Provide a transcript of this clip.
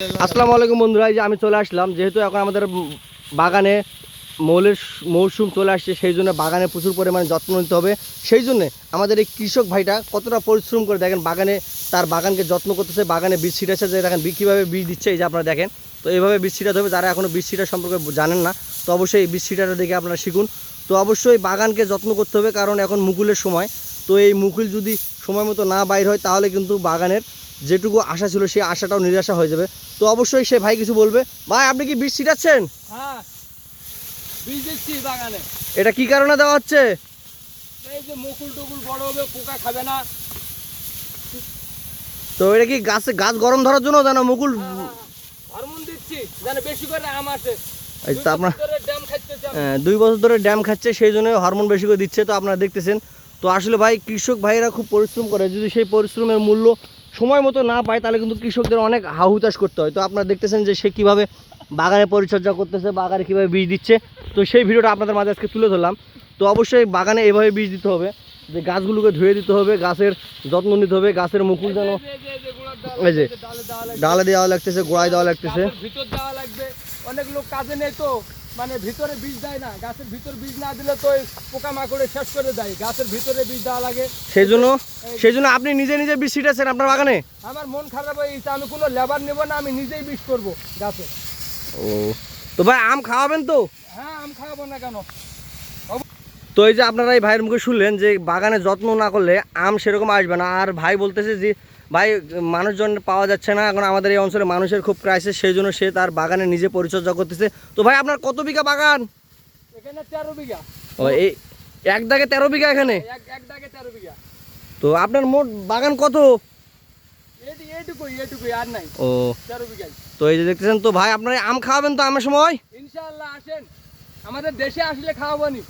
আসসালামু আলাইকুম বন্ধুরা যে আমি চলে আসলাম। যেহেতু এখন আমাদের বাগানে মৌলের মৌসুম চলে আসছে, সেই জন্য বাগানে প্রচুর পরিমাণে যত্ন নিতে হবে। সেই জন্য আমাদের এই কৃষক ভাইটা কতটা পরিশ্রম করে দেখেন, বাগানে তার বাগানকে যত্ন করতেছে, বাগানে বীজ ছিটাচ্ছে, যে দেখেন কীভাবে বীজ দিচ্ছে, এই যে আপনারা দেখেন। তো এইভাবে বীজ ছিটাতে হবে, যারা এখনও বীজ ছিটা সম্পর্কে জানেন না, তো অবশ্যই এই বীজ ছিটাটা দেখে আপনারা শিখুন। তো অবশ্যই বাগানকে যত্ন করতে হবে, কারণ এখন মুকুলের সময়। তো এই মুকুল যদি সময় মতো না বাইর হয়, তাহলে কিন্তু বাগানের যেটুকু আশা ছিল সেই আশাটাও নিরাশা হয়ে যাবে। তো অবশ্যই সে ভাই কিছু বলবে। ভাই আপনি কি বীজ ছিটাচ্ছেন? হ্যাঁ এটা কি কারণে দেওয়া হচ্ছে? তো এটা কি গাছে গাছ গরম ধরার জন্য যেন মুকুল আপনার খাচ্ছে আহ, দুই বছর ধরে ড্যাম খাচ্ছে সেই জন্য হরমোন বেশি করে দিচ্ছে। তো আপনারা দেখতেছেন তো আসলে ভাই কৃষক ভাইরা খুব পরিশ্রম করে। যদি সেই পরিশ্রমের মূল্য সময় মতো না পায় তাহলে কিন্তু কৃষকদের অনেক হাহুতাশ করতে হয়। তো আপনারা দেখতেছেন যে সে কীভাবে বাগানে পরিচর্যা করতেছে বাগানে কীভাবে বীজ দিচ্ছে। তো সেই ভিডিওটা আপনাদের মাঝে আজকে তুলে ধরলাম। তো অবশ্যই বাগানে এভাবে বীজ দিতে হবে যে গাছগুলোকে ধুয়ে দিতে হবে গাছের যত্ন নিতে হবে গাছের মুকুল যেন এই যে, ডালে দেওয়া লাগতেছে গোড়ায় দেওয়া লাগতেছে। অনেক লোক কাজে নেই তো। মানে ভিতরে বীজ দেয় না গাছের ভিতর বীজ না দিলে তো ওই পোকা মাকড়ে শেষ করে দেয় গাছের ভিতরে বীজ দেওয়া লাগে। সেই জন্য সেই জন্য আপনি নিজে নিজে বীজ ছিটাচ্ছেন আপনার বাগানে? আমার মন খারাপ হয়ে গেছে আমি কোনো লেবার নেব না আমি নিজেই বীজ করব গাছে। ও তো ভাই আম খাওয়াবেন তো? হ্যাঁ আম খাওয়াবো না কেন? তো এই যে আপনারা এই ভাইয়ের মুখে শুনলেন যে বাগানে যত্ন না করলে আম সেরকম আসবে না আর ভাই বলতেছে যে ভাই মানুষজন পাওয়া যাচ্ছে না। এখন আমাদের এই অঞ্চলে মানুষের খুব ক্রাইসিস সেই জন্য সে তার বাগানে নিজে পরিচর্যা করতেছে। তো ভাই আপনার কত বিঘা বাগান? এখানে তেরো বিঘা। ও এই এক দাগে তেরো বিঘা এখানে? এক দাগে তেরো বিঘা। তো আপনার মোট বাগান কত? ও। তো এই যে দেখতেছেন তো ভাই আপনার আম খাওয়াবেন তো আমের সময়? ইনশাআল্লাহ আসেন। আমাদের দেশে আসলে খাওয়াবো নি।